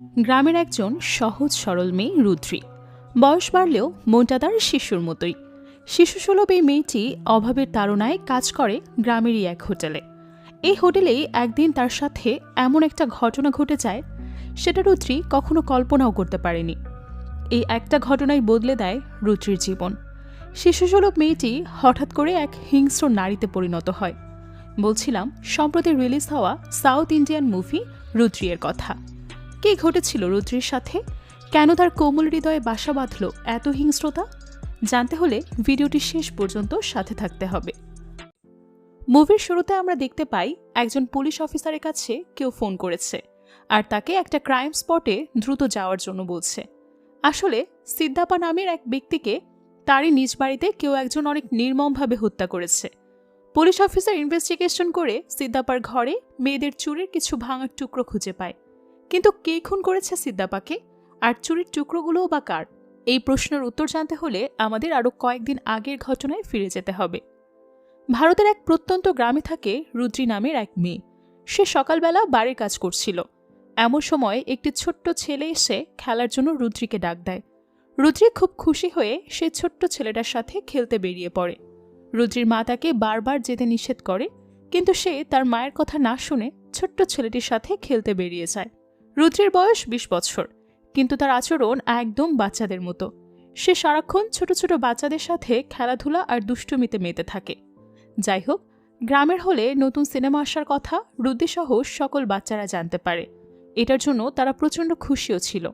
গ্রামের একজন সহজ সরল মেয়ে রুদ্রি। বয়স বাড়লেও মনটা তার শিশুর মতোই। শিশুসুলভ এই মেয়েটি অভাবের তাড়নায় কাজ করে গ্রামেরই এক হোটেলে। এই হোটেলেই একদিন তার সাথে এমন একটা ঘটনা ঘটে যায়, সেটা রুদ্রি কখনো কল্পনাও করতে পারেনি। এই একটা ঘটনাই বদলে দেয় রুদ্রির জীবন। শিশুসুলভ মেয়েটি হঠাৎ করে এক হিংস্র নারীতে পরিণত হয়। বলছিলাম, সম্প্রতি রিলিজ হওয়া সাউথ ইন্ডিয়ান মুভি রুদ্রিয়ের কথা। কি ঘটেছিল রুদ্রির সাথে? কেন তার কোমল হৃদয়ে বাসা বাঁধল এত হিংস্রতা? জানতে হলে ভিডিওটি শেষ পর্যন্ত সাথে থাকতে হবে। মুভির শুরুতে আমরা দেখতে পাই, একজন পুলিশ অফিসারের কাছে কেউ ফোন করেছে আর তাকে একটা ক্রাইম স্পটে দ্রুত যাওয়ার জন্য বলছে। আসলে সিদ্দাপা নামের এক ব্যক্তিকে তারই নিজ বাড়িতে কেউ একজন অনেক নির্মমভাবে হত্যা করেছে। পুলিশ অফিসার ইনভেস্টিগেশন করে সিদ্দাপার ঘরে মেয়েদের চুরির কিছু ভাঙার টুকরো খুঁজে পায়। কিন্তু কে খুন করেছে সিদ্দাপাকে? আর চুরির টুকরোগুলোও বা কার? এই প্রশ্নের উত্তর জানতে হলে আমাদের আরও কয়েকদিন আগের ঘটনায় ফিরে যেতে হবে। ভারতের এক প্রত্যন্ত গ্রামে থাকে রুদ্রি নামের এক মেয়ে। সে সকালবেলা বাড়ির কাজ করছিল। এমন সময় একটি ছোট্ট ছেলে এসে খেলার জন্য রুদ্রিকে ডাক দেয়। রুদ্রি খুব খুশি হয়ে সে ছোট্ট ছেলেটার সাথে খেলতে বেরিয়ে পড়ে। রুদ্রির মা তাকে বারবার যেতে নিষেধ করে, কিন্তু সে তার মায়ের কথা না শুনে ছোট্ট ছেলেটির সাথে খেলতে বেরিয়ে যায়। রুদ্রের বয়স বিশ বছর, কিন্তু তার আচরণ একদম বাচ্চাদের মতো। সে সারাক্ষণ ছোট ছোট বাচ্চাদের সাথে খেলাধুলা আর দুষ্টুমিতে মেতে থাকে। যাই হোক, গ্রামের হলে নতুন সিনেমা আসার কথা রুদ্রিসহ সকল বাচ্চারা জানতে পারে। এটার জন্য তারা প্রচণ্ড খুশিও ছিল,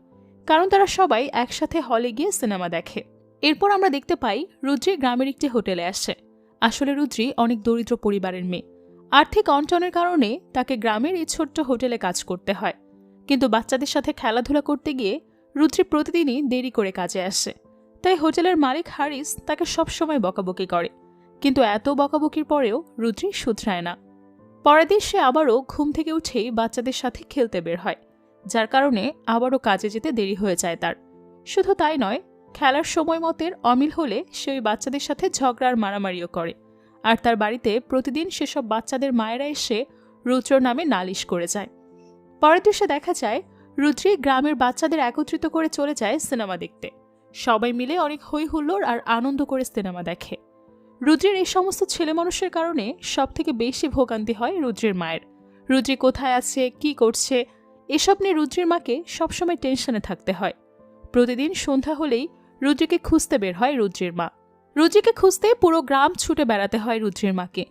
কারণ তারা সবাই একসাথে হলে গিয়ে সিনেমা দেখে। এরপর আমরা দেখতে পাই রুদ্রি গ্রামের একটি হোটেলে আসে। আসলে রুদ্রি অনেক দরিদ্র পরিবারের মেয়ে। আর্থিক অন্টনের কারণে তাকে গ্রামের এই ছোট্ট হোটেলে কাজ করতে হয়। কিন্তু বাচ্চাদের সাথে খেলাধুলা করতে গিয়ে রুদ্রি প্রতিদিনই দেরি করে কাজে আসে। তাই হোটেলের মালিক হারিস তাকে সবসময় বকাবকি করে। কিন্তু এত বকাবকির পরেও রুদ্রি শুধরায় না। পরের দিন সে আবারও ঘুম থেকে উঠেই বাচ্চাদের সাথে খেলতে বের হয়, যার কারণে আবারও কাজে যেতে দেরি হয়ে যায় তার। শুধু তাই নয়, খেলার সময় মতের অমিল হলে সে ওই বাচ্চাদের সাথে ঝগড়ার মারামারিও করে। আর তার বাড়িতে প্রতিদিন সেসব বাচ্চাদের মায়েরা এসে রুদ্র নামে নালিশ করে যায়। পরের দৃশ্যে দেখা যায়, রুদ্রি গ্রামের বাচ্চাদের একত্রিত করে চলে যায় সিনেমা দেখতে। সবাই মিলে অনেক হই হুল্লোড় আর আনন্দ করে সিনেমা দেখে। রুদ্রের এই সমস্ত ছেলে মানুষের কারণে সব থেকে বেশি ভোগান্তি হয় রুদ্রের মায়ের। রুদ্রি কোথায় আছে, কি করছে, এসব নিয়ে রুদ্রির মাকে সবসময় টেনশনে থাকতে হয়। প্রতিদিন সন্ধ্যা হলেই রুদ্রিকে খুঁজতে বের হয় রুদ্রির মা। রুদ্রিকে খুঁজতে পুরো গ্রাম ছুটে বেড়াতে হয় রুদ্রির মাকে।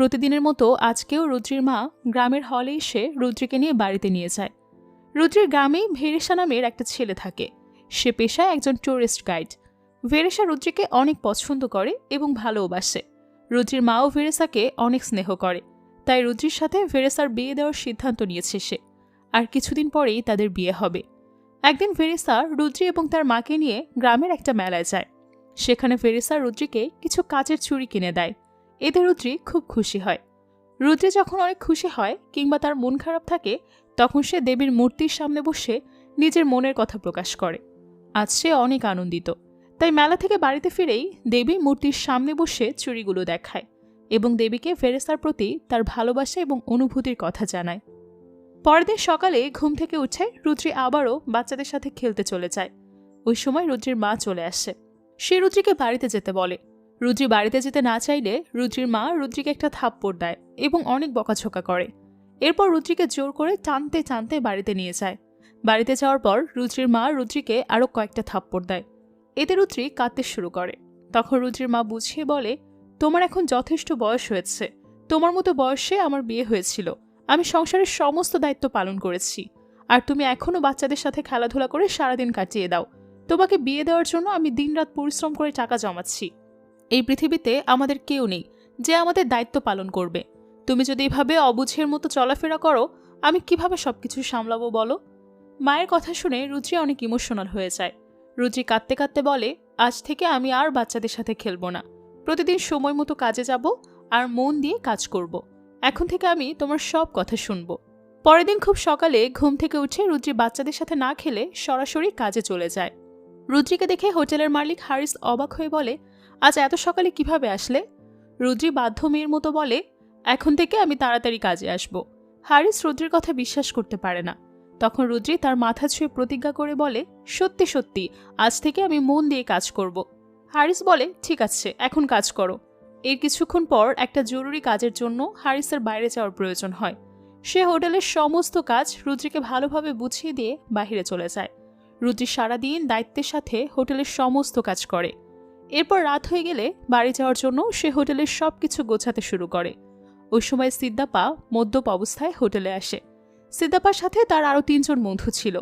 প্রতিদিনের মতো আজকেও রুদ্রির মা গ্রামের হলে এসে রুদ্রিকে নিয়ে বাড়িতে নিয়ে যায়। রুদ্রির গ্রামেই ভেরেশা নামের একটা ছেলে থাকে। সে পেশায় একজন ট্যুরিস্ট গাইড ভেরেশা রুদ্রিকে অনেক পছন্দ করে এবং ভালোবাসে। রুদ্রির মাও ভেরেসাকে অনেক স্নেহ করে। তাই রুদ্রির সাথে ভেরেসার বিয়ে দেওয়ার সিদ্ধান্ত নিয়েছে সে। আর কিছুদিন পরেই তাদের বিয়ে হবে। একদিন ভেরেসা রুদ্রি এবং তার মাকে নিয়ে গ্রামের একটা মেলায় যায়। সেখানে ভেরেসা রুদ্রিকে কিছু কাচের চুড়ি কিনে দেয়। এতে রুদ্রি খুব খুশি হয়। রুদ্রি যখন অনেক খুশি হয় কিংবা তার মন খারাপ থাকে, তখন সে দেবীর মূর্তির সামনে বসে নিজের মনের কথা প্রকাশ করে। আজ সে অনেক আনন্দিত। তাই মেলা থেকে বাড়িতে ফিরেই দেবী মূর্তির সামনে বসে চুরিগুলো দেখায় এবং দেবীকে ফেরেস্তার প্রতি তার ভালোবাসা এবং অনুভূতির কথা জানায়। পরের দিন সকালে ঘুম থেকে উঠে রুদ্রি আবারও বাচ্চাদের সাথে খেলতে চলে যায়। ওই সময় রুদ্রির মা চলে আসে। সে রুদ্রিকে বাড়িতে যেতে বলে। রুদ্রি বাড়িতে যেতে না চাইলে রুদ্রির মা রুদ্রিকে একটা থাপ্পড় দেয় এবং অনেক বকাঝোকা করে। এরপর রুদ্রিকে জোর করে টানতে টানতে বাড়িতে নিয়ে যায়। বাড়িতে যাওয়ার পর রুদ্রির মা রুদ্রিকে আরও কয়েকটা থাপ্পড় দেয়। এতে রুদ্রি কাঁদতে শুরু করে। তখন রুদ্রির মা বুঝিয়ে বলে, তোমার এখন যথেষ্ট বয়স হয়েছে। তোমার মতো বয়সে আমার বিয়ে হয়েছিল। আমি সংসারের সমস্ত দায়িত্ব পালন করেছি। আর তুমি এখনও বাচ্চাদের সাথে খেলাধুলা করে সারাদিন কাটিয়ে দাও। তোমাকে বিয়ে দেওয়ার জন্য আমি দিনরাত পরিশ্রম করে টাকা জমাচ্ছি। এই পৃথিবীতে আমাদের কেউ নেই যে আমাদের দায়িত্ব পালন করবে। তুমি যদি এভাবে অবুঝের মতো চলাফেরা করো, আমি কীভাবে সবকিছু সামলাবো বলো? মায়ের কথা শুনে রুদ্রি অনেক ইমোশনাল হয়ে যায়। রুদ্রি কাঁদতে কাঁদতে বলে, আজ থেকে আমি আর বাচ্চাদের সাথে খেলব না। প্রতিদিন সময় মতো কাজে যাব আর মন দিয়ে কাজ করব। এখন থেকে আমি তোমার সব কথা শুনব। পরের দিন খুব সকালে ঘুম থেকে উঠে রুদ্রি বাচ্চাদের সাথে না খেলে সরাসরি কাজে চলে যায়। রুদ্রিকে দেখে হোটেলের মালিক হারিস অবাক হয়ে বলে আজ এত সকালে কীভাবে আসলে? রুদ্রি বাধ্য মেয়ের মতো বলে, এখন থেকে আমি তাড়াতাড়ি কাজে আসব। হারিস রুদ্রির কথা বিশ্বাস করতে পারে না। তখন রুদ্রি তার মাথা ছুঁয়ে প্রতিজ্ঞা করে বলে, সত্যি সত্যি, আজ থেকে আমি মন দিয়ে কাজ করব। হারিস বলে, ঠিক আছে, এখন কাজ করো। এর কিছুক্ষণ পর একটা জরুরি কাজের জন্য হারিসের বাইরে যাওয়ার প্রয়োজন হয়। সে হোটেলের সমস্ত কাজ রুদ্রিকে ভালোভাবে বুঝিয়ে দিয়ে বাইরে চলে যায়। রুদ্রি সারাদিন দায়িত্বের সাথে হোটেলের সমস্ত কাজ করে। এরপর রাত হয়ে গেলে বাড়ি যাওয়ার জন্য সে হোটেলের সব কিছু গোছাতে শুরু করে। ওই সময় সিদ্দাপা মদ্যপ অবস্থায় হোটেলে আসে। সিদ্দাপার সাথে তার আরও তিনজন বন্ধু ছিল।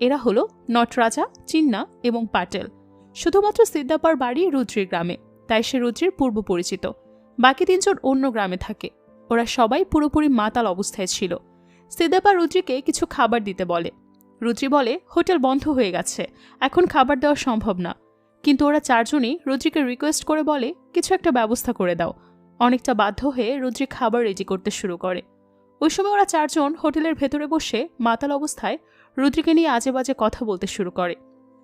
এরা হলো নটরাজা, চিন্না এবং পাটেল। শুধুমাত্র সিদ্দাপার বাড়ি রুদ্রির গ্রামে, তাই সে রুদ্রির পূর্ব পরিচিত। বাকি তিনজন অন্য গ্রামে থাকে। ওরা সবাই পুরোপুরি মাতাল অবস্থায় ছিল। সিদ্দাপা রুদ্রিকে কিছু খাবার দিতে বলে। রুদ্রি বলে, হোটেল বন্ধ হয়ে গেছে। এখন খাবার দেওয়া সম্ভব না। কিন্তু ওরা চারজনই রুদ্রিকে রিকোয়েস্ট করে বলে, কিছু একটা ব্যবস্থা করে দাও। অনেকটা বাধ্য হয়ে রুদ্রি খাবার রেডি করতে শুরু করে। ওই সময় ওরা চারজন হোটেলের ভেতরে বসে মাতাল অবস্থায় রুদ্রিকে নিয়ে আজে বাজে কথা বলতে শুরু করে।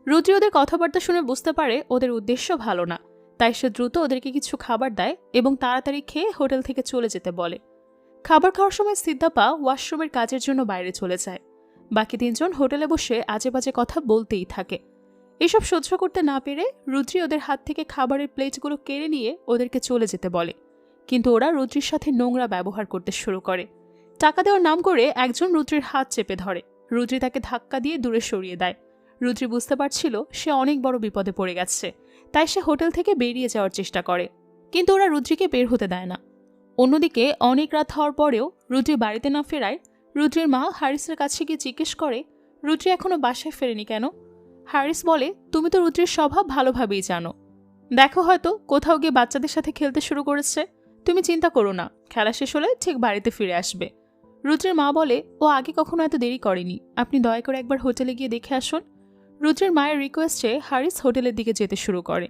রুদ্রি ওদের কথাবার্তা শুনে বুঝতে পারে ওদের উদ্দেশ্য ভালো না, তাই সে দ্রুত ওদেরকে কিছু খাবার দেয় এবং তাড়াতাড়ি খেয়ে হোটেল থেকে চলে যেতে বলে। খাবার খাওয়ার সময় সিদ্দাপা ওয়াশরুমের কাজের জন্য বাইরে চলে যায়। বাকি তিনজন হোটেলে বসে আজে বাজে কথা বলতেই থাকে। এসব সহ্য করতে না পেরে রুদ্রি ওদের হাত থেকে খাবারের প্লেটগুলো কেড়ে নিয়ে ওদেরকে চলে যেতে বলে। কিন্তু ওরা রুদ্রির সাথে নোংরা ব্যবহার করতে শুরু করে। টাকা দেওয়ার নাম করে একজন রুদ্রির হাত চেপে ধরে। রুদ্রি তাকে ধাক্কা দিয়ে দূরে সরিয়ে দেয়। রুদ্রি বুঝতে পারছিল সে অনেক বড় বিপদে পড়ে গেছে, তাই সে হোটেল থেকে বেরিয়ে যাওয়ার চেষ্টা করে। কিন্তু ওরা রুদ্রিকে বের হতে দেয় না। অন্যদিকে অনেক রাত হওয়ার পরেও রুদ্রি বাড়িতে না ফেরায়, রুদ্রির মা হারিসের কাছে গিয়ে জিজ্ঞেস করে, রুদ্রি এখনও বাসায় ফেরেনি কেন? হারিস বলে, তুমি তো রুদ্রের স্বভাব ভালোভাবেই জানো। দেখো হয়তো কোথাও গিয়ে বাচ্চাদের সাথে খেলতে শুরু করেছে। তুমি চিন্তা করো না, খেলা শেষ হলে ঠিক বাড়িতে ফিরে আসবে রুদ্রের মা বলে, ও আগে কখনো এত দেরি করেনি। আপনি দয়া করে একবার হোটেলে গিয়ে দেখে আসুন রুদ্রের মায়ের রিকোয়েস্টে হারিস হোটেলের দিকে যেতে শুরু করে।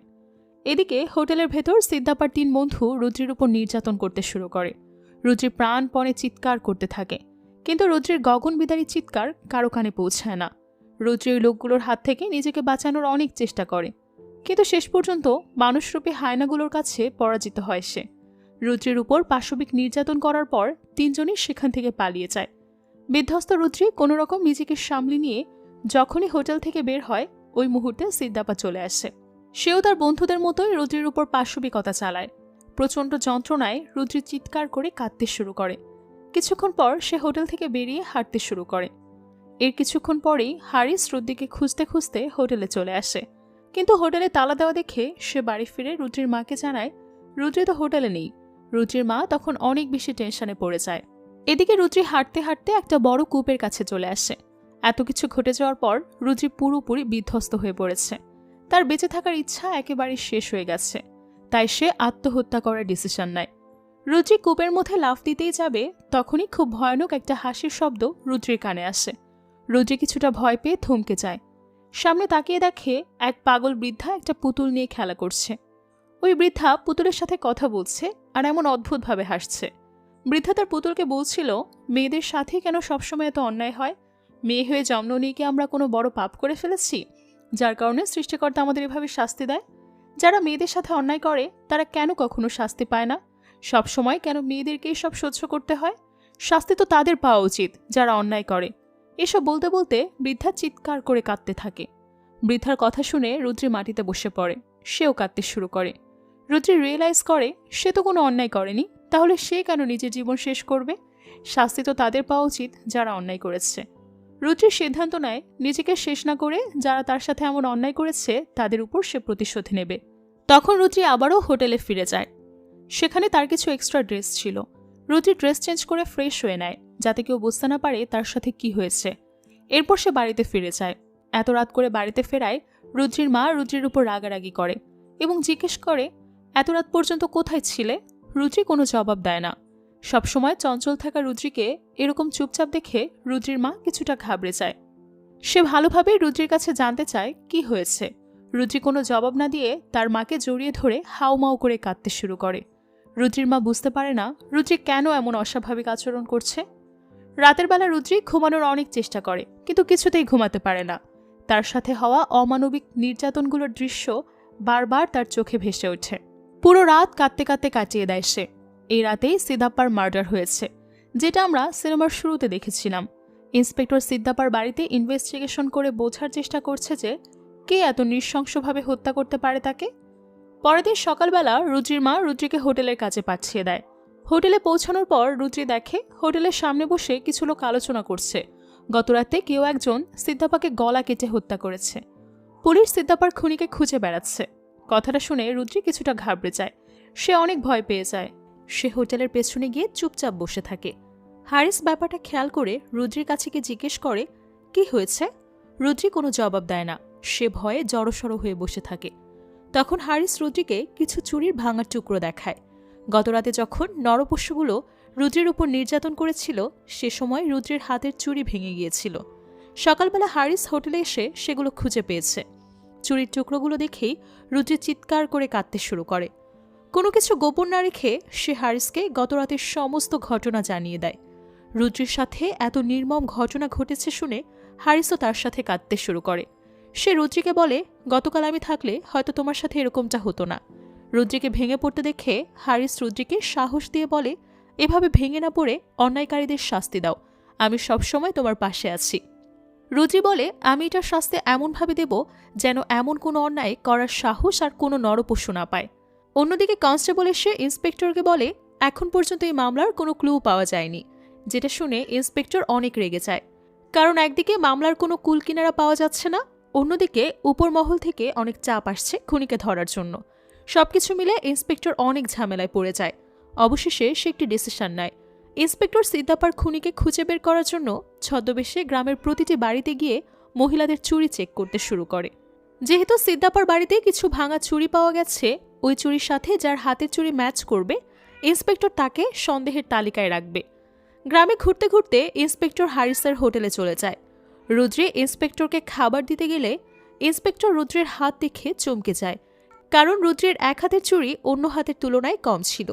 এদিকে হোটেলের ভেতর সিদ্ধাপার তিন বন্ধু রুদ্রের উপর নির্যাতন করতে শুরু করে। রুদ্রি প্রাণপণে চিৎকার করতে থাকে। কিন্তু রুদ্রের গগন বিদারী চিৎকার কারও কানে পৌঁছায় না। রুদ্রি ওই লোকগুলোর হাত থেকে নিজেকে বাঁচানোর অনেক চেষ্টা করে। কিন্তু শেষ পর্যন্ত মানুষরূপী হায়নাগুলোর কাছে পরাজিত হয় সে। রুদ্রের উপর পাশবিক নির্যাতন করার পর তিনজনই সেখান থেকে পালিয়ে যায়। বিধ্বস্ত রুদ্রি কোনো রকম নিজেকে সামলে নিয়ে যখনই হোটেল থেকে বের হয়, ওই মুহূর্তে সিদ্দাপা চলে আসে। সেও তার বন্ধুদের মতোই রুদ্রির উপর পাশবিকতা চালায়। প্রচণ্ড যন্ত্রণায় রুদ্রি চিৎকার করে কাঁদতে শুরু করে। কিছুক্ষণ পর সে হোটেল থেকে বেরিয়ে হাঁটতে শুরু করে। এর কিছুক্ষণ পরেই হারিস রুদ্রিকে খুঁজতে খুঁজতে হোটেলে চলে আসে। কিন্তু হোটেলে তালা দেওয়া দেখে সে বাড়ি ফিরে রুদ্রির মাকে জানায়, রুদ্রি তো হোটেলে নেই। রুদ্রির মা তখন অনেক বেশি টেনশনে পড়ে যায়। এদিকে রুদ্রি হাঁটতে হাঁটতে একটা বড় কূপের কাছে চলে আসে। এত কিছু ঘটে যাওয়ার পর রুদ্রি পুরোপুরি বিধ্বস্ত হয়ে পড়েছে। তার বেঁচে থাকার ইচ্ছা একেবারে শেষ হয়ে গেছে। তাই সে আত্মহত্যা করার ডিসিশন নেয়। রুদ্রি কূপের মধ্যে লাফ দিতেই যাবে, তখনই খুব ভয়ানক একটা হাসির শব্দ রুদ্রির কানে আসে। রুদ্রি কিছুটা ভয় পেয়ে থমকে যায়। সামনে তাকিয়ে দেখে এক পাগল বৃদ্ধা একটা পুতুল নিয়ে খেলা করছে। ওই বৃদ্ধা পুতুলের সাথে কথা বলছে আর এমন অদ্ভুতভাবে হাসছে। বৃদ্ধা তার পুতুলকে বলছিল, মেয়েদের সাথে কেন সবসময় এত অন্যায় হয়? মেয়ে হয়ে জন্ম নিয়ে কি আমরা কোনো বড় পাপ করে ফেলেছি? যার কারণে সৃষ্টিকর্তা আমাদের এভাবে শাস্তি দেয়? যারা মেয়েদের সাথে অন্যায় করে, তারা কেন কখনো শাস্তি পায় না? সব সময় কেন মেয়েদেরকে সব সহ্য করতে হয়? শাস্তি তো তাদের পাওয়া উচিত, যারা অন্যায় করে। এসব বলতে বলতে বৃদ্ধা চিৎকার করে কাঁদতে থাকে। বৃদ্ধার কথা শুনে রুদ্রি মাটিতে বসে পড়ে। সেও কাঁদতে শুরু করে। রুদ্রি রিয়েলাইজ করে, সে তো কোনো অন্যায় করেনি। তাহলে সে কেন নিজের জীবন শেষ করবে? শাস্তি তো তাদের পাওয়া উচিত, যারা অন্যায় করেছে। রুদ্রি সিদ্ধান্ত নেয়, নিজেকে শেষ না করে যারা তার সাথে এমন অন্যায় করেছে, তাদের উপর সে প্রতিশোধ নেবে। তখন রুদ্রি আবারও হোটেলে ফিরে যায়। সেখানে তার কিছু এক্সট্রা ড্রেস ছিল। রুদ্রি ড্রেস চেঞ্জ করে ফ্রেশ হয়ে নেয়, যাতে কেউ বুঝতে না পারে তার সাথে কি হয়েছে। এরপর সে বাড়িতে ফিরে যায়। এত রাত করে বাড়িতে ফেরায় রুদ্রির মা রুদ্রির উপর রাগারাগি করে এবং জিজ্ঞেস করে, এত রাত পর্যন্ত কোথায় ছিলে? রুদ্রি কোনো জবাব দেয় না। সবসময় চঞ্চল থাকা রুদ্রিকে এরকম চুপচাপ দেখে রুদ্রির মা কিছুটা ঘাবড়ে যায়। সে ভালোভাবে রুদ্রির কাছে জানতে চায়, কি হয়েছে? রুদ্রি কোনো জবাব না দিয়ে তার মাকে জড়িয়ে ধরে হাউমাউ করে কাঁদতে শুরু করে। রুদ্রির মা বুঝতে পারে না রুদ্রি কেন এমন অস্বাভাবিক আচরণ করছে। রাতের বেলা রুদ্রি ঘুমানোর অনেক চেষ্টা করে, কিন্তু কিছুতেই ঘুমাতে পারে না। তার সাথে হওয়া অমানবিক নির্যাতনগুলোর দৃশ্য বারবার তার চোখে ভেসে ওঠে। পুরো রাত কাঁদতে কাঁদতে কাটিয়ে দেয় সে। এই রাতেই সিদ্ধাপ্পার মার্ডার হয়েছে, যেটা আমরা সিনেমার শুরুতে দেখেছিলাম। ইন্সপেক্টর সিদ্দাপার বাড়িতে ইনভেস্টিগেশন করে বোঝার চেষ্টা করছে যে কে এত নৃশংসভাবে হত্যা করতে পারে তাকে। পরের দিন সকালবেলা রুদ্রির মা রুদ্রিকে হোটেলের কাছে পাঠিয়ে দেয়। হোটেলে পৌঁছানোর পর রুদ্রি দেখে হোটেলের সামনে বসে কিছু লোক আলোচনা করছে। গতরাতে কেউ একজন সিদ্দাপাকে গলা কেটে হত্যা করেছে। পুলিশ সিদ্দাপার খুনিকে খুঁজে বেড়াচ্ছে। কথাটা শুনে রুদ্রি কিছুটা ঘাবড়ে যায়। সে অনেক ভয় পেয়ে যায়। সে হোটেলের পেছনে গিয়ে চুপচাপ বসে থাকে। হারিস ব্যাপারটা খেয়াল করে রুদ্রির কাছে গিয়ে জিজ্ঞেস করে, কি হয়েছে? রুদ্রি কোনো জবাব দেয় না। সে ভয়ে জড়সড় হয়ে বসে থাকে। তখন হারিস রুদ্রিকে কিছু চুরির ভাঙার টুকরো দেখায়। গতরাতে যখন নরপশুগুলো রুদ্রের উপর নির্যাতন করেছিল, সে সময় রুদ্রের হাতের চুরি ভেঙে গিয়েছিল। সকালবেলা হারিস হোটেলে এসে সেগুলো খুঁজে পেয়েছে। চুরির টুকরোগুলো দেখেই রুদ্রি চিৎকার করে কাঁদতে শুরু করে। কোনো কিছু গোপন না রেখে সে হারিসকে গতরাতের সমস্ত ঘটনা জানিয়ে দেয়। রুদ্রির সাথে এত নির্মম ঘটনা ঘটেছে শুনে হারিসও তার সাথে কাঁদতে শুরু করে। সে রুদ্রিকে বলে, গতকাল আমি থাকলে হয়তো তোমার সাথে এরকমটা হতো না। রুদ্রিকে ভেঙে পড়তে দেখে হারিস রুদ্রিকে সাহস দিয়ে বলে, এভাবে ভেঙে না পড়ে অন্যায়কারীদের শাস্তি দাও। আমি সবসময় তোমার পাশে আছি। রুদ্রি বলে, আমি এটার শাস্তি এমনভাবে দেব যেন এমন কোনো অন্যায় করার সাহস আর কোনো নরপশু না পায়। অন্যদিকে কনস্টেবল এসে ইন্সপেক্টরকে বলে, এখন পর্যন্ত এই মামলার কোনো ক্লু পাওয়া যায়নি, যেটা শুনে ইন্সপেক্টর অনেক রেগে যায়। কারণ একদিকে মামলার কোনো কুল কিনারা পাওয়া যাচ্ছে না অন্যদিকে উপর মহল থেকে অনেক চাপ আসছে খুনিকে ধরার জন্য। সবকিছু মিলে ইন্সপেক্টর অনেক ঝামেলায় পড়ে যায়। অবশেষে সে একটি ডিসিশন নেয়। ইন্সপেক্টর সিদ্দাপার খুনিকে খুঁজে বের করার জন্য ছদ্মবেশে গ্রামের প্রতিটি বাড়িতে গিয়ে মহিলাদের চুরি চেক করতে শুরু করে। যেহেতু সিদ্দাপার বাড়িতে কিছু ভাঙা চুরি পাওয়া গেছে, ওই চুরির সাথে যার হাতের চুরি ম্যাচ করবে, ইন্সপেক্টর তাকে সন্দেহের তালিকায় রাখবে। গ্রামে ঘুরতে ঘুরতে ইন্সপেক্টর হারিসের হোটেলে চলে যায়। রুদ্রি ইন্সপেক্টরকে খাবার দিতে গেলে ইন্সপেক্টর রুদ্রের হাত দেখে চমকে যায়, কারণ রুদ্রের এক হাতের চুড়ি অন্য হাতের তুলনায় কম ছিল।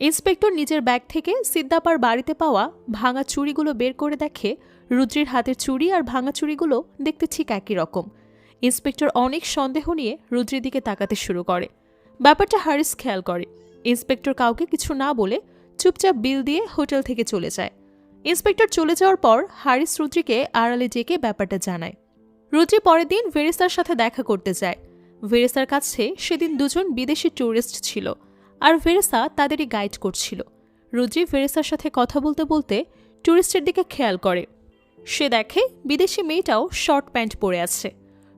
ইন্সপেক্টর নিজের ব্যাগ থেকে সিদ্দাপার বাড়িতে পাওয়া ভাঙা চুড়িগুলো বের করে দেখে রুদ্রের হাতের চুড়ি আর ভাঙা চুড়িগুলো দেখতে ঠিক একই রকম। ইন্সপেক্টর অনেক সন্দেহ নিয়ে রুদ্রের দিকে তাকাতে শুরু করে। ব্যাপারটা হারিস খেয়াল করে। ইন্সপেক্টর কাউকে কিছু না বলে চুপচাপ বিল দিয়ে হোটেল থেকে চলে যায়। ইন্সপেক্টর চলে যাওয়ার পর হারিস রুদ্রিকে আড়ালে ডেকে ব্যাপারটা জানায়। রুদ্রি পরের দিন ভেরিসার সাথে দেখা করতে যায়। ভেরেসার কাছে সেদিন দুজন বিদেশি ট্যুরিস্ট ছিল আর ভেরেসা তাদেরই গাইড করছিল। রুদ্রি ভেরেসার সাথে কথা বলতে বলতে ট্যুরিস্টের দিকে খেয়াল করে। সে দেখে বিদেশি মেয়েটাও শর্ট প্যান্ট পরে আছে।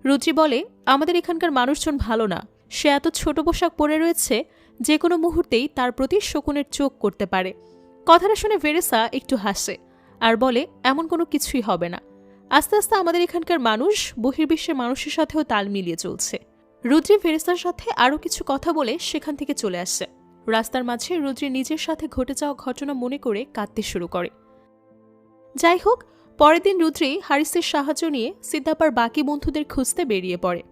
রুদ্রি বলে, আমাদের এখানকার মানুষজন ভালো না। সে এত ছোট পোশাক পরে রয়েছে, যে কোনো মুহূর্তেই তার প্রতি শকুনের চোখ করতে পারে। কথাটা শুনে ভেরেসা একটু হাসে আর বলে, এমন কোনো কিছুই হবে না। আস্তে আস্তে আমাদের এখানকার মানুষ বহির্বিশ্বের মানুষের সাথেও তাল মিলিয়ে চলছে। রুদ্রি ফেরেস্তার সাথে আরও কিছু কথা বলে সেখান থেকে চলে আসে। রাস্তার মাঝে রুদ্রি নিজের সাথে ঘটে যাওয়া ঘটনা মনে করে কাঁদতে শুরু করে। যাই হোক, পরের দিন রুদ্রি হারিসের সাহায্য নিয়ে সিদ্ধাপার বাকি বন্ধুদের খুঁজতে বেরিয়ে পড়ে।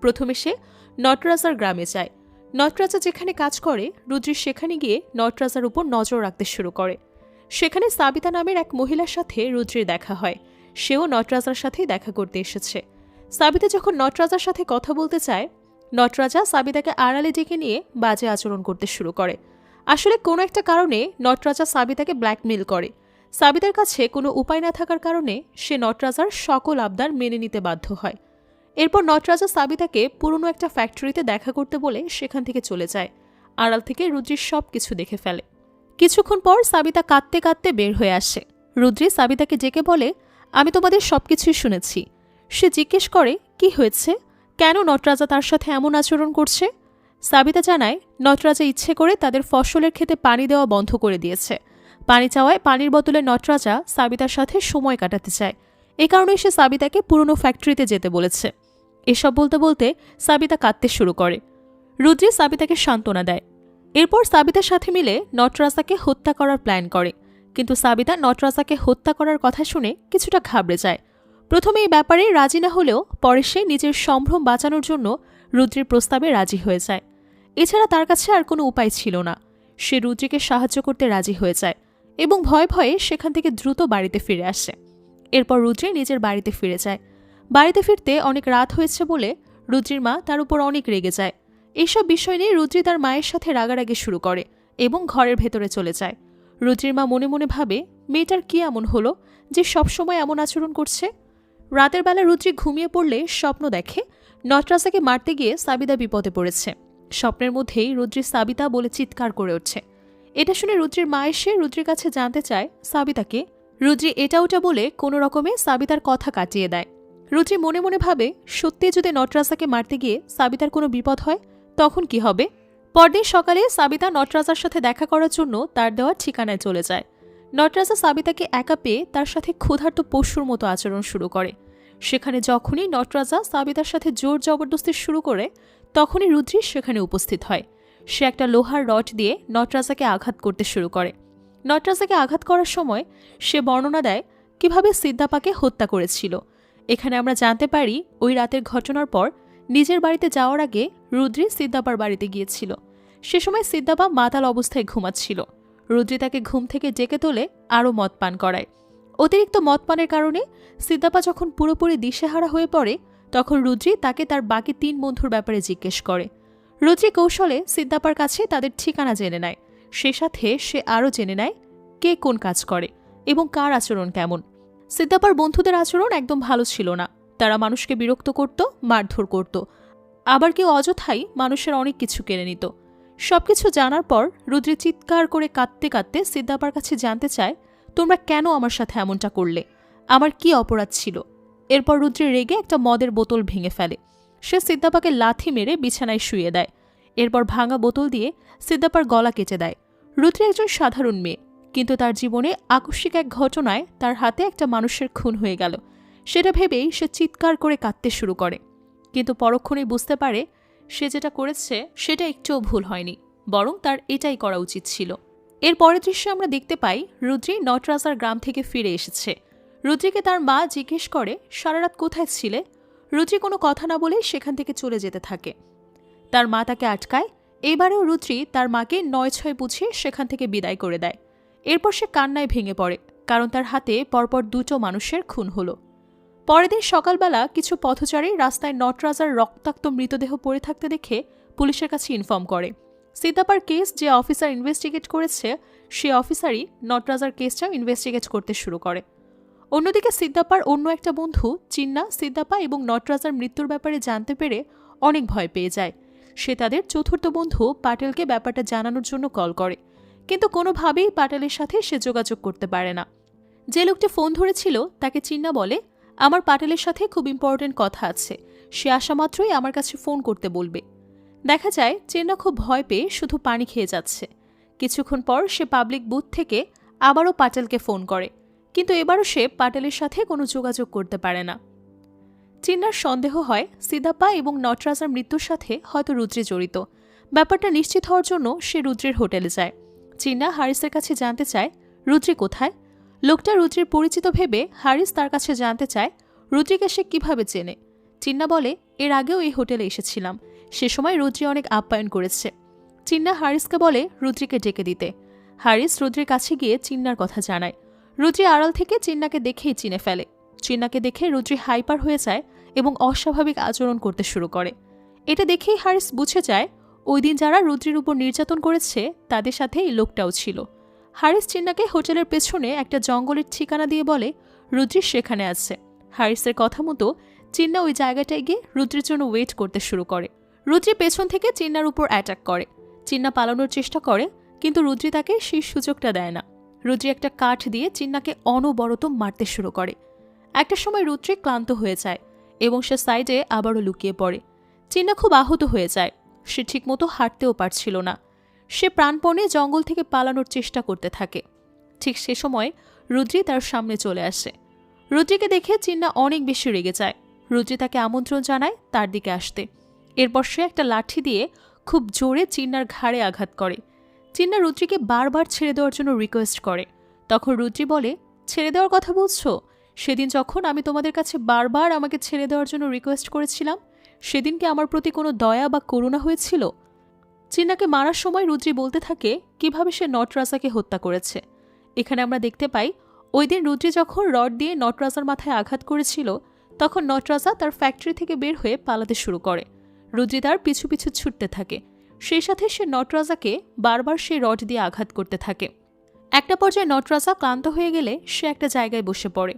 প্রথমে সে নটরাজার গ্রামে যায়। নটরাজা যেখানে কাজ করে রুদ্রি সেখানে গিয়ে নটরাজার উপর নজর রাখতে শুরু করে। সেখানে সাবিতা নামের এক মহিলার সাথে রুদ্রির দেখা হয়। সেও নটরাজার সাথেই দেখা করতে এসেছে। সাবিতা যখন নটরাজার সাথে কথা বলতে চায়, নটরাজা সাবিতাকে আড়ালে ডেকে নিয়ে বাজে আচরণ করতে শুরু করে। আসলে কোনো একটা কারণে নটরাজা সাবিতাকে ব্ল্যাকমেল করে। সাবিতার কাছে কোনো উপায় না থাকার কারণে সে নটরাজার সকল আবদার মেনে নিতে বাধ্য হয়। এরপর নটরাজা সাবিতাকে পুরনো একটা ফ্যাক্টরিতে দেখা করতে বলে সেখান থেকে চলে যায়। আড়াল থেকে রুদ্রির সব কিছু দেখে ফেলে। কিছুক্ষণ পর সাবিতা কাঁদতে কাঁদতে বের হয়ে আসে। রুদ্রি সাবিতাকে ডেকে বলে, আমি তোমাদের সবকিছুই শুনেছি। সে জিজ্ঞেস করে, কি হয়েছে? কেন নটরাজা তার সাথে এমন আচরণ করছে? সাবিতা জানায়, নটরাজা ইচ্ছে করে তাদের ফসলের খেতে পানি দেওয়া বন্ধ করে দিয়েছে। পানি চাওয়ায় পানির বদলে নটরাজা সাবিতার সাথে সময় কাটাতে চায়। এ কারণে সে সাবিতাকে পুরনো ফ্যাক্টরিতে যেতে বলেছে। এসব বলতে বলতে সাবিতা কাঁদতে শুরু করে। রুদ্রি সাবিতাকে সান্ত্বনা দেয়। এরপর সাবিতার সাথে মিলে নটরাজাকে হত্যা করার প্ল্যান করে। কিন্তু সাবিতা নটরাজাকে হত্যা করার কথা শুনে কিছুটা ঘাবড়ে যায়। প্রথমে এই ব্যাপারে রাজি না হলেও পরে সে নিজের সম্ভ্রম বাঁচানোর জন্য রুদ্রের প্রস্তাবে রাজি হয়ে যায়। এছাড়া তার কাছে আর কোনো উপায় ছিল না। সে রুদ্রিকে সাহায্য করতে রাজি হয়ে যায় এবং ভয়ে ভয়ে সেখান থেকে দ্রুত বাড়িতে ফিরে আসে। এরপর রুদ্রি নিজের বাড়িতে ফিরে যায়। বাড়িতে ফিরতে অনেক রাত হয়েছে বলে রুদ্রির মা তার উপর অনেক রেগে যায়। এইসব বিষয় নিয়ে রুদ্রি তার মায়ের সাথে রাগারাগি শুরু করে এবং ঘরের ভেতরে চলে যায়। রুদ্রির মা মনে মনে ভাবে, মেয়েটার কি এমন হলো যে সবসময় এমন আচরণ করছে? রাতের বেলা রুদ্রি ঘুমিয়ে পড়লে স্বপ্ন দেখে নটরাজাকে মারতে গিয়ে সাবিদা বিপদে পড়েছে। স্বপ্নের মধ্যেই রুদ্রি সাবিতা বলে চিৎকার করে উঠছে। এটা শুনে রুদ্রির মা এসে রুদ্রির কাছে জানতে চায় সাবিতাকে। রুদ্রি এটা ওটা বলে কোনো রকমে সাবিতার কথা কাটিয়ে দেয়। রুদ্রি মনে মনে ভাবে সত্যি যদি নটরাজাকে মারতে গিয়ে সাবিতার কোনো বিপদ হয়, তখন কি হবে? পরদিন সকালে সাবিতা নটরাজার সাথে দেখা করার জন্য তার দেওয়ার ঠিকানায় চলে যায়। নটরাজা সাবিতাকে একা পেয়ে তার সাথে ক্ষুধার্ত পশুর মতো আচরণ শুরু করে। সেখানে যখনই নটরাজা সাবিতার সাথে জোর জবরদস্তি শুরু করে, তখনই রুদ্রি সেখানে উপস্থিত হয়। সে একটা লোহার রড দিয়ে নটরাজাকে আঘাত করতে শুরু করে। নটরাজাকে আঘাত করার সময় সে বর্ণনা দেয়, কীভাবে সিদ্ধাপাকে হত্যা করেছিল। এখানে আমরা জানতে পারি ওই রাতের ঘটনার পর নিজের বাড়িতে যাওয়ার আগে রুদ্রি সিদ্দাবার বাড়িতে গিয়েছিল। সে সময় সিদ্দাপা মাতাল অবস্থায় ঘুমাচ্ছিল। রুদ্রি তাকে ঘুম থেকে ডেকে তোলে, আরও মদ পান করায়। অতিরিক্ত মদ পানের কারণে সিদ্দাপা যখন পুরোপুরি দিশেহারা হয়ে পড়ে, তখন রুদ্রি তাকে তার বাকি তিন বন্ধুর ব্যাপারে জিজ্ঞেস করে। রুদ্রি কৌশলে সিদ্দাপার কাছে তাদের ঠিকানা জেনে নেয়। সে সাথে সে আরও জেনে নেয়, কে কোন কাজ করে এবং কার আচরণ কেমন। সিদ্দাপার বন্ধুদের আচরণ একদম ভালো ছিল না। তারা মানুষকে বিরক্ত করত, মারধর করত। আবার কেউ অযথাই মানুষের অনেক কিছু কেড়ে নিত। সবকিছু জানার পর রুদ্রি চিৎকার করে কাঁদতে কাঁদতে সিদ্দাপার কাছে জানতে চায়, তোমরা কেন আমার সাথে এমনটা করলে? আমার কি অপরাধ ছিল? এরপর রুদ্রি রেগে একটা মদের বোতল ভেঙে ফেলে। সে সিদ্দাপাকে লাথি মেরে বিছানায় শুয়ে দেয়। এরপর ভাঙা বোতল দিয়ে সিদ্দাপার গলা কেটে দেয়। রুদ্রি একজন সাধারণ মেয়ে। কিন্তু তার জীবনে আকস্মিক এক ঘটনায় তার হাতে একটা মানুষের খুন হয়ে গেল। সেটা ভেবেই সে চিৎকার করে কাঁদতে শুরু করে। কিন্তু পরক্ষণেই বুঝতে পারে, সে যেটা করেছে সেটা একটুও ভুল হয়নি, বরং তার এটাই করা উচিত ছিল। এর পরের দৃশ্যে আমরা দেখতে পাই, রুদ্রি নটরাজার গ্রাম থেকে ফিরে এসেছে। রুদ্রিকে তার মা জিজ্ঞেস করে, সারা রাত কোথায় ছিলে? রুদ্রি কোনো কথা না বলে সেখান থেকে চলে যেতে থাকে। তার মা তাকে আটকায়, এবারেও রুদ্রি তার মাকে নয় ছয় বুঝিয়ে সেখান থেকে বিদায় করে দেয়। এরপর সে কান্নায় ভেঙে পড়ে, কারণ তার হাতে পরপর দুটো মানুষের খুন হলো। পরের দিন সকালবেলা কিছু পথচারী রাস্তায় নটরাজার রক্তাক্ত মৃতদেহ পড়ে থাকতে দেখে পুলিশের কাছে ইনফর্ম করে। সিতাপার কেস যে অফিসার ইনভেস্টিগেট করেছে, সে অফিসারই নটরাজার কেসটাও ইনভেস্টিগেট করতে শুরু করে। অন্যদিকে সিদ্দাপার অন্য একটা বন্ধু, চিন্না সিদ্দাপা এবং নটরাজার মৃত্যুর ব্যাপারে জানতে পেরে অনেক ভয় পেয়ে যায়। সে তাদের চতুর্থ বন্ধু পাটেলকে ব্যাপারটা জানানোর জন্য কল করে। কিন্তু কোনোভাবেই পাটালের সাথে সে যোগাযোগ করতে পারে না। যে লোকটি ফোন ধরেছিল, তাকে চিন্না বলে, আমার পাটেলের সাথে খুব ইম্পর্টেন্ট কথা আছে। সে আসা মাত্রই আমার কাছে ফোন করতে বলবে। দেখা যায়, চেন্না খুব ভয় পেয়ে শুধু পানি খেয়ে যাচ্ছে। কিছুক্ষণ পর সে পাবলিক বুথ থেকে আবারও পাটেলকে ফোন করে, কিন্তু এবারও সে পাটেলের সাথে কোনো যোগাযোগ করতে পারে না। চিন্নার সন্দেহ হয়, সিদাপ্পা এবং নটরাজার মৃত্যুর সাথে হয়তো রুদ্রে জড়িত। ব্যাপারটা নিশ্চিত হওয়ার জন্য সে রুদ্রের হোটেলে যায়। চিন্না হারিসের কাছে জানতে চায়, রুদ্রি কোথায়? লোকটা রুদ্রির পরিচিত ভেবে হারিস তার কাছে জানতে চায়, রুদ্রিকে সে কীভাবে চেনে? চিন্না বলে, এর আগেও এই হোটেলে এসেছিলাম। সে সময় রুদ্রি অনেক আপ্যায়ন করেছে। চিন্না হারিসকে বলে, রুদ্রিকে ডেকে দিতে। হারিস রুদ্রির কাছে গিয়ে চিন্নার কথা জানায়। রুদ্রি আড়াল থেকে চিন্নাকে দেখেই চিনে ফেলে। চিন্নাকে দেখে রুদ্রি হাইপার হয়ে যায় এবং অস্বাভাবিক আচরণ করতে শুরু করে। এটা দেখেই হারিস বুঝে যায় ওই দিন যারা রুদ্রির উপর নির্যাতন করেছে, তাদের সাথে এই লোকটাও ছিল। হারিস চিন্নাকে হোটেলের পেছনে একটা জঙ্গলের ঠিকানা দিয়ে বলে রুদ্রি সেখানে আছে। হারিসের কথা মতো চিন্না ওই জায়গাটায় গিয়ে রুদ্রির জন্য ওয়েট করতে শুরু করে। রুদ্রি পেছন থেকে চিন্নার উপর অ্যাটাক করে। চিন্না পালানোর চেষ্টা করে, কিন্তু রুদ্রি তাকে সেই সুযোগটা দেয় না। রুদ্রি একটা কাঠ দিয়ে চিন্নাকে অনবরত মারতে শুরু করে। একটা সময় রুদ্রি ক্লান্ত হয়ে যায় এবং সে সাইডে আবারও লুকিয়ে পড়ে। চিন্না খুব আহত হয়ে যায়। সে ঠিকমতো হাঁটতেও পারছিল না। সে প্রাণপণে জঙ্গল থেকে পালানোর চেষ্টা করতে থাকে। ঠিক সে সময় রুদ্রি তার সামনে চলে আসে। রুদ্রিকে দেখে চিন্না অনেক বেশি রেগে যায়। রুদ্রি তাকে আমন্ত্রণ জানায় তার দিকে আসতে। এরপর সে একটা লাঠি দিয়ে খুব জোরে চিন্নার ঘাড়ে আঘাত করে। চিন্না রুদ্রিকে বারবার ছেড়ে দেওয়ার জন্য রিকোয়েস্ট করে। তখন রুদ্রি বলে, ছেড়ে দেওয়ার কথা বলছো? সেদিন যখন আমি তোমাদের কাছে বারবার আমাকে ছেড়ে দেওয়ার জন্য রিকোয়েস্ট করেছিলাম সেদিন কি আমার প্রতি কোনো দয়া বা করুণা হয়েছিল? চিন্নাকে মারার সময় রুদ্রি বলতে থাকে, কীভাবে সে নটরাজাকে হত্যা করেছে? এখানে আমরা দেখতে পাই, ওই দিন রুদ্রি যখন রড দিয়ে নটরাজার মাথায় আঘাত করেছিল, তখন নটরাজা তার ফ্যাক্টরি থেকে বের হয়ে পালাতে শুরু করে। রুদ্রি তার পিছু পিছু ছুটতে থাকে। সেই সাথে সে নটরাজাকে বারবার সে রড দিয়ে আঘাত করতে থাকে। একটা পর্যায়ে নটরাজা ক্লান্ত হয়ে গেলে সে একটা জায়গায় বসে পড়ে।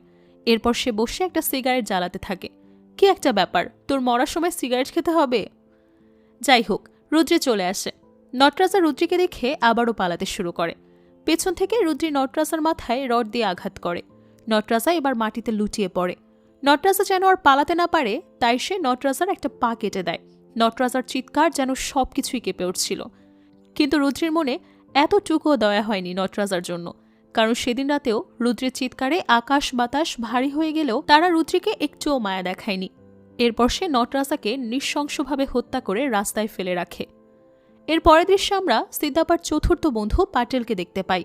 এরপর সে বসে একটা সিগারেট জ্বালাতে থাকে। কি একটা ব্যাপার? তোর মরার সময় সিগারেট খেতে হবে? যাই হোক, রুদ্রি চলে আসে। নটরাজা রুদ্রিকে দেখে আবারও পালাতে শুরু করে। পেছন থেকে রুদ্রি নটরাজার মাথায় রড দিয়ে আঘাত করে। নটরাজা এবার মাটিতে লুটিয়ে পড়ে। নটরাজা যেন আর পালাতে না পারে, তাই সে নটরাজার একটা পা কেটে দেয়। নটরাজার চিৎকার যেন সব কিছুই কেঁপে উঠছিল। কিন্তু রুদ্রির মনে এতটুকুও দয়া হয়নি নটরাজার জন্য। কারণ সেদিন রাতেও রুদ্রের চিৎকারে আকাশ বাতাস ভারী হয়ে গেলেও তারা রুদ্রিকে একটুও মায়া দেখায়নি। এরপর সে নটরাজাকে নৃশংসভাবে হত্যা করে রাস্তায় ফেলে রাখে। এর পরের দৃশ্যে আমরা সিদ্ধাপার চতুর্থ বন্ধু পাটেলকে দেখতে পাই।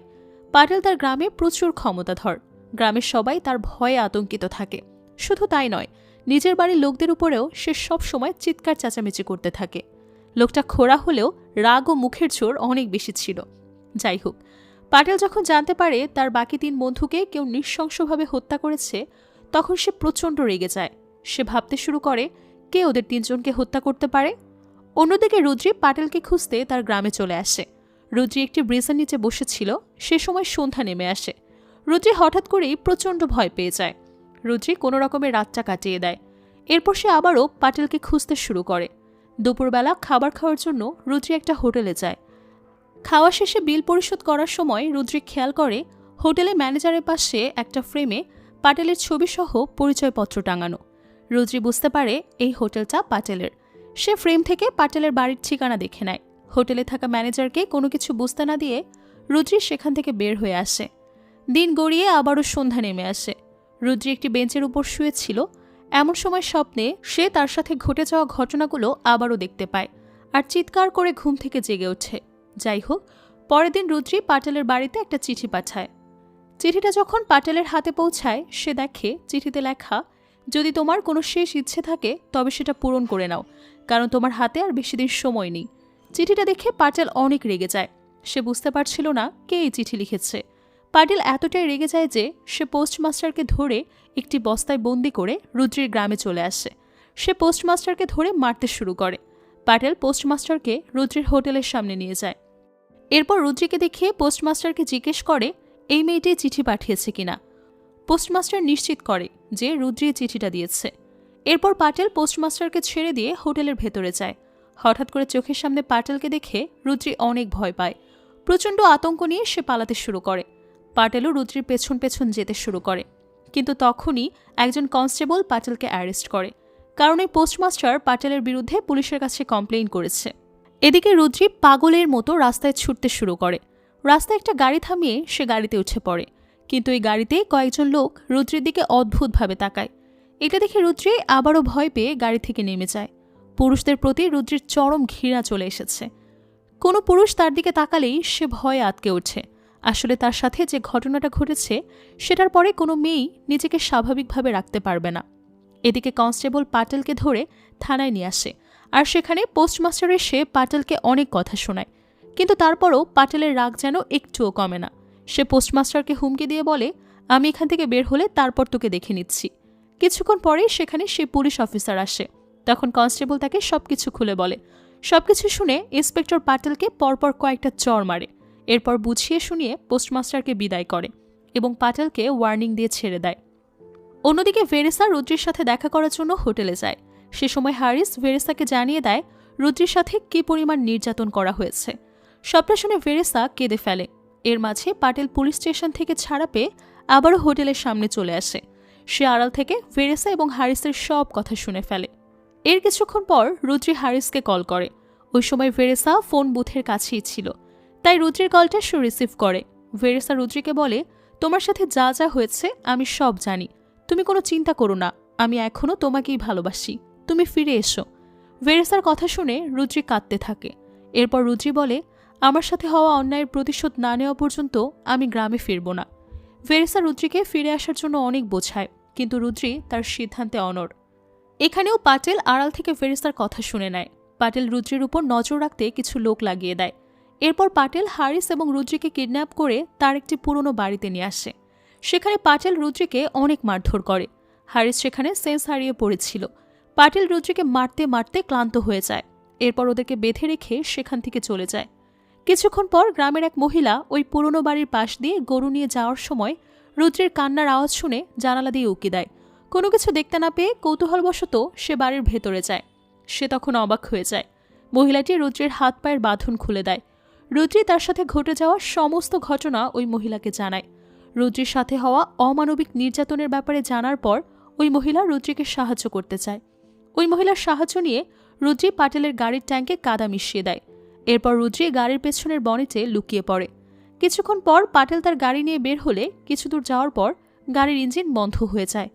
পাটেল তার গ্রামে প্রচুর ক্ষমতাধর। গ্রামের সবাই তার ভয়ে আতঙ্কিত থাকে। শুধু তাই নয়, নিজের বাড়ির লোকদের উপরেও সে সব সময় চিৎকার চেঁচামেচি করতে থাকে। লোকটা খোড়া হলেও রাগ ও মুখের জোর অনেক বেশি ছিল। যাই হোক পাটেল যখন জানতে পারে তার বাকি তিন বন্ধুকে কেউ নৃশংসভাবে হত্যা করেছে, তখন সে প্রচণ্ড রেগে যায়। সে ভাবতে শুরু করে, কে ওদের তিনজনকে হত্যা করতে পারে? অন্যদিকে রুদ্রি পাটেলকে খুঁজতে তার গ্রামে চলে আসে। রুদ্রি একটি ব্রিজের নিচে বসেছিল, সে সময় সন্ধ্যা নেমে আসে। রুদ্রি হঠাৎ করেই প্রচণ্ড ভয় পেয়ে যায়। রুদ্রি কোনো রকমের রাতটা কাটিয়ে দেয়। এরপর সে আবারও পাটেলকে খুঁজতে শুরু করে। দুপুরবেলা খাবার খাওয়ার জন্য রুদ্রি একটা হোটেলে যায়। খাওয়া শেষে বিল পরিশোধ করার সময় রুদ্রিক খেয়াল করে হোটেলে ম্যানেজারের পাশে একটা ফ্রেমে পাটেলের ছবিসহ পরিচয়পত্র টাঙানো। রুদ্রি বুঝতে পারে এই হোটেলটা পাটেলের। সে ফ্রেম থেকে পাটেলের বাড়ির ঠিকানা দেখে নেয়। হোটেলে থাকা ম্যানেজারকে কোনো কিছু বুঝতে না দিয়ে রুদ্রি সেখান থেকে বের হয়ে আসে। দিন গড়িয়ে আবারও সন্ধ্যা নেমে আসে। রুদ্রি একটি বেঞ্চের উপর শুয়েছিল। এমন সময় স্বপ্নে সে তার সাথে ঘটে যাওয়া ঘটনাগুলো আবারও দেখতে পায়। আর চিৎকার করে ঘুম থেকে জেগে ওঠে। যাই হোক পরের দিন রুদ্রি পাটেলের বাড়িতে একটা চিঠি পাঠায়। চিঠিটা যখন পাটেলের হাতে পৌঁছায়, সে দেখে চিঠিতে লেখা, যদি তোমার কোনো শেষ ইচ্ছে থাকে, তবে সেটা পূরণ করে নাও, কারণ তোমার হাতে আর বেশি দিন সময় নেই। চিঠিটা দেখে পাটেল অনেক রেগে যায়। সে বুঝতে পারছিল না কে এই চিঠি লিখেছে। পাটিল এতটাই রেগে যায় যে, সে পোস্টমাস্টারকে ধরে একটি বস্তায় বন্দি করে রুদ্রির গ্রামে চলে আসে। সে পোস্টমাস্টারকে ধরে মারতে শুরু করে। পাটেল পোস্টমাস্টারকে রুদ্রির হোটেলের সামনে নিয়ে যায়। এরপর রুদ্রিকে দেখিয়ে পোস্টমাস্টারকে জিজ্ঞেস করে, এই মেয়েটি চিঠি পাঠিয়েছে কিনা? পোস্টমাস্টার নিশ্চিত করে যে রুদ্রি চিঠিটা দিয়েছে। এরপর পাটেল পোস্টমাস্টারকে ছেড়ে দিয়ে হোটেলের ভেতরে যায়। হঠাৎ করে চোখের সামনে পাটেলকে দেখে রুদ্রি অনেক ভয় পায়। প্রচণ্ড আতঙ্ক নিয়ে সে পালাতে শুরু করে। পাটেলও রুদ্রির পেছন পেছন যেতে শুরু করে। কিন্তু তখনই একজন কনস্টেবল পাটেলকে অ্যারেস্ট করে। কারণ এই পোস্টমাস্টার পাটেলের বিরুদ্ধে পুলিশের কাছে কমপ্লেইন করেছে। এদিকে রুদ্রি পাগলের মতো রাস্তায় ছুটতে শুরু করে। রাস্তায় একটা গাড়ি থামিয়ে সে গাড়িতে উঠে পড়ে। কিন্তু এই গাড়িতে কয়েকজন লোক রুদ্রির দিকে অদ্ভুতভাবে তাকায়। এটা দেখে রুদ্রি আবারও ভয় পেয়ে গাড়ি থেকে নেমে যায়। পুরুষদের প্রতি রুদ্রির চরম ঘৃণা চলে এসেছে। কোনো পুরুষ তার দিকে তাকালেই সে ভয়ে আটকে ওঠে আসলে তার সাথে যে ঘটনাটা ঘটেছে, সেটার পরে কোনো মেয়েই নিজেকে স্বাভাবিকভাবে রাখতে পারবে না। এদিকে কনস্টেবল পাটেলকে ধরে থানায় নিয়ে আসে। আর সেখানে পোস্টমাস্টার এসে পাটেলকে অনেক কথা শোনায়। কিন্তু তারপরও পাটেলের রাগ যেন একটুও কমে না। সে পোস্টমাস্টারকে হুমকি দিয়ে বলে, আমি এখান থেকে বের হলে তারপর তোকে দেখে নিচ্ছি। কিছুক্ষণ পরেই সেখানে সে পুলিশ অফিসার আসে। তখন কনস্টেবল তাকে সবকিছু খুলে বলে। সবকিছু শুনে ইন্সপেক্টর পাটেলকে পরপর কয়েকটা চর মারে। এরপর বুঝিয়ে শুনিয়ে পোস্টমাস্টারকে বিদায় করে এবং পাটেলকে ওয়ার্নিং দিয়ে ছেড়ে দেয়। অন্যদিকে ভেরেসা রুদ্রির সাথে দেখা করার জন্য হোটেলে যায়। সে সময় হারিস ভেরেসাকে জানিয়ে দেয়, রুদ্রির সাথে কি পরিমাণ নির্যাতন করা হয়েছে। সবটা শুনে ভেরেসা কেঁদে ফেলে। এর মাঝে পাটেল পুলিশ স্টেশন থেকে ছাড়া পেয়ে আবারও হোটেলের সামনে চলে আসে। সে আড়াল থেকে ভেরেসা এবং হারিসের সব কথা শুনে ফেলে। এর কিছুক্ষণ পর রুদ্রি হারিসকে কল করে। ওই সময় ভেরেসা ফোন বুথের কাছেই ছিল। তাই রুদ্রির কলটা সে রিসিভ করে। ভেরেসা রুদ্রিকে বলে, তোমার সাথে যা যা হয়েছে আমি সব জানি। তুমি কোনো চিন্তা করো না। আমি এখনও তোমাকেই ভালোবাসি। তুমি ফিরে এসো। ভেরেসার কথা শুনে রুদ্রি কাঁদতে থাকে। এরপর রুদ্রি বলে, আমার সাথে হওয়া অন্যায়ের প্রতিশোধ না নেওয়া পর্যন্ত আমি গ্রামে ফিরব না। ভেরেসা রুদ্রিকে ফিরে আসার জন্য অনেক বোঝায়, কিন্তু রুদ্রি তার সিদ্ধান্তে অনড়। এখানেও পাটেল আড়াল থেকে ভেরেসার কথা শুনে নেয়। পাটেল রুদ্রির উপর নজর রাখতে কিছু লোক লাগিয়ে দেয়। এরপর পাটেল হারিস এবং রুদ্রিকে কিডন্যাপ করে তার একটি পুরনো বাড়িতে নিয়ে আসে। সেখানে পাটেল রুদ্রিকে অনেক মারধর করে। হারিস সেখানে সেন্স হারিয়ে পড়েছিল। পাটেল রুদ্রিকে মারতে মারতে ক্লান্ত হয়ে যায়। এরপর ওদেরকে বেঁধে রেখে সেখান থেকে চলে যায়। কিছুক্ষণ পর গ্রামের এক মহিলা ওই পুরনো বাড়ির পাশ দিয়ে গরু নিয়ে যাওয়ার সময় রুদ্রের কান্নার আওয়াজ শুনে জানালা দিয়ে উকি দেয়। কোনো কিছু দেখতে না পেয়ে কৌতূহলবশত সে বাড়ির ভেতরে যায়। সে তখন অবাক হয়ে যায়। মহিলাটি রুদ্রের হাত পায়ের বাঁধন খুলে দেয়। রুদ্রি তার সাথে ঘটে যাওয়া সমস্ত ঘটনা ওই মহিলাকে জানায়। রুদ্রির সাথে হওয়া অমানবিক নির্যাতনের ব্যাপারে জানার পর ওই মহিলা রুদ্রিকে সাহায্য করতে চায়। ওই মহিলার সাহায্য নিয়ে রুদ্রি পাটেলের গাড়ির ট্যাঙ্কে কাদা মিশিয়ে দেয়। এরপর রুদ্রি গাড়ির পেছনের বনেটে লুকিয়ে পড়ে। কিছুক্ষণ পর পাটেল তার গাড়ি নিয়ে বের হলে কিছু দূর যাওয়ার পর গাড়ির ইঞ্জিন বন্ধ হয়ে যায়।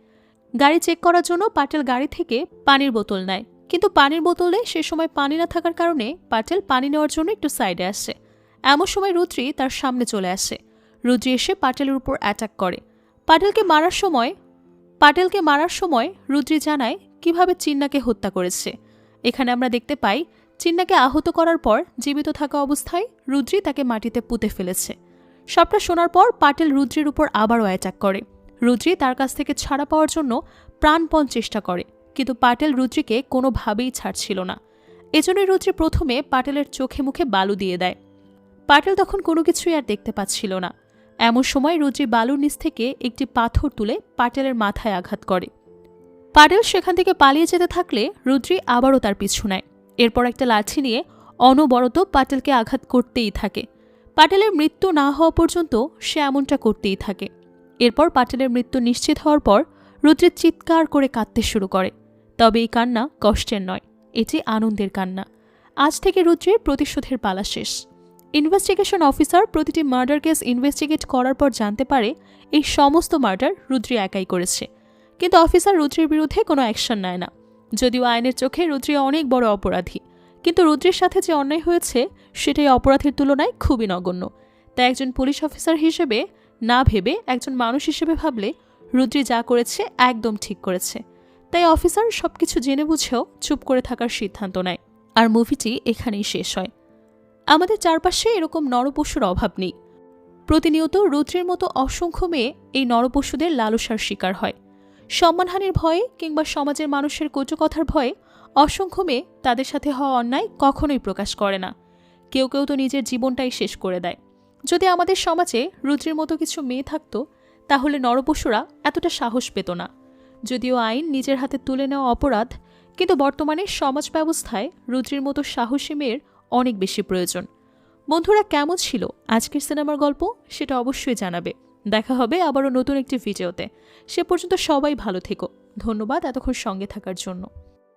গাড়ি চেক করার জন্য পাটেল গাড়ি থেকে পানির বোতল নেয়। কিন্তু পানির বোতলে সে সময় পানি না থাকার কারণে পাটেল পানি নেওয়ার জন্য একটু সাইডে আসে। এমন সময় রুদ্রি তার সামনে চলে আসে। রুদ্রি এসে পাটেলের উপর অ্যাটাক করে। পাটেলকে মারার সময় পাটেলকে মারার সময় রুদ্রি জানায় কীভাবে চিন্নাকে হত্যা করেছে। এখানে আমরা দেখতে পাই, চিন্নাকে আহত করার পর জীবিত থাকা অবস্থায় রুদ্রি তাকে মাটিতে পুঁতে ফেলেছে। সবটা শোনার পর পাটেল রুদ্রির উপর আবারও অ্যাটাক করে। রুদ্রি তার কাছ থেকে ছাড়া পাওয়ার জন্য প্রাণপণ চেষ্টা করে, কিন্তু পাটেল রুদ্রিকে কোনোভাবেই ছাড়ছিল না। এজন্যই রুদ্রি প্রথমে পাটেলের চোখে মুখে বালু দিয়ে দেয়। পাটেল তখন কোনো কিছুই আর দেখতে পাচ্ছিল না। এমন সময় রুদ্রি বালুর নিচ থেকে একটি পাথর তুলে পাটেলের মাথায় আঘাত করে। পাটেল সেখান থেকে পালিয়ে যেতে থাকলে রুদ্রি আবারও তার পিছু নেয়। এরপর একটা লাঠি নিয়ে অনবরত পাটেলকে আঘাত করতেই থাকে। পাটেলের মৃত্যু না হওয়া পর্যন্ত সে এমনটা করতেই থাকে। এরপর পাটেলের মৃত্যু নিশ্চিত হওয়ার পর রুদ্রি চিৎকার করে কাঁদতে শুরু করে। তবে এই কান্না কষ্টের নয়, এটি আনন্দের কান্না। আজ থেকে রুদ্রির প্রতিশোধের পালা শেষ। ইনভেস্টিগেশন অফিসার প্রতিটি মার্ডার কেস ইনভেস্টিগেট করার পর জানতে পারে, এই সমস্ত মার্ডার রুদ্রি একাই করেছে। কিন্তু অফিসার রুদ্রির বিরুদ্ধে কোনো অ্যাকশন নেয় না। যদিও আইনের চোখে রুদ্রি অনেক বড় অপরাধী। কিন্তু রুদ্রির সাথে যে অন্যায় হয়েছে, সেটাই অপরাধের তুলনায় খুবই নগণ্য। তাই একজন পুলিশ অফিসার হিসেবে না ভেবে একজন মানুষ হিসেবে ভাবলে রুদ্রি যা করেছে একদম ঠিক করেছে। তাই অফিসার সবকিছু জেনে বুঝেও চুপ করে থাকার সিদ্ধান্ত নেয়। আর মুভিটি এখানেই শেষ হয়। আমাদের চারপাশে এরকম নরপশুর অভাব নেই। প্রতিনিয়ত রুদ্রের মতো অসংখ্য মেয়ে এই নরপশুদের লালসার শিকার হয়। সম্মানহানির ভয়ে কিংবা সমাজের মানুষের কটু কথার ভয়ে অসংখ্য মেয়ে তাদের সাথে হওয়া অন্যায় কখনোই প্রকাশ করে না। কেউ কেউ তো নিজের জীবনটাই শেষ করে দেয়। যদি আমাদের সমাজে রুদ্রের মতো কিছু মেয়ে থাকতো, তাহলে নরপশুরা এতটা সাহস পেত না। যদিও আইন নিজের হাতে তুলে নেওয়া অপরাধ, কিন্তু বর্তমানে সমাজ ব্যবস্থায় রুদ্রির মতো সাহসী মেয়ের অনেক বেশি প্রয়োজন। বন্ধুরা, কেমন ছিল আজকের সিনেমার গল্প? সেটা অবশ্যই জানাবে। দেখা হবে আবারও নতুন একটি ভিডিওতে। সে পর্যন্ত সবাই ভালো থেকো। ধন্যবাদ এতক্ষণ সঙ্গে থাকার জন্য।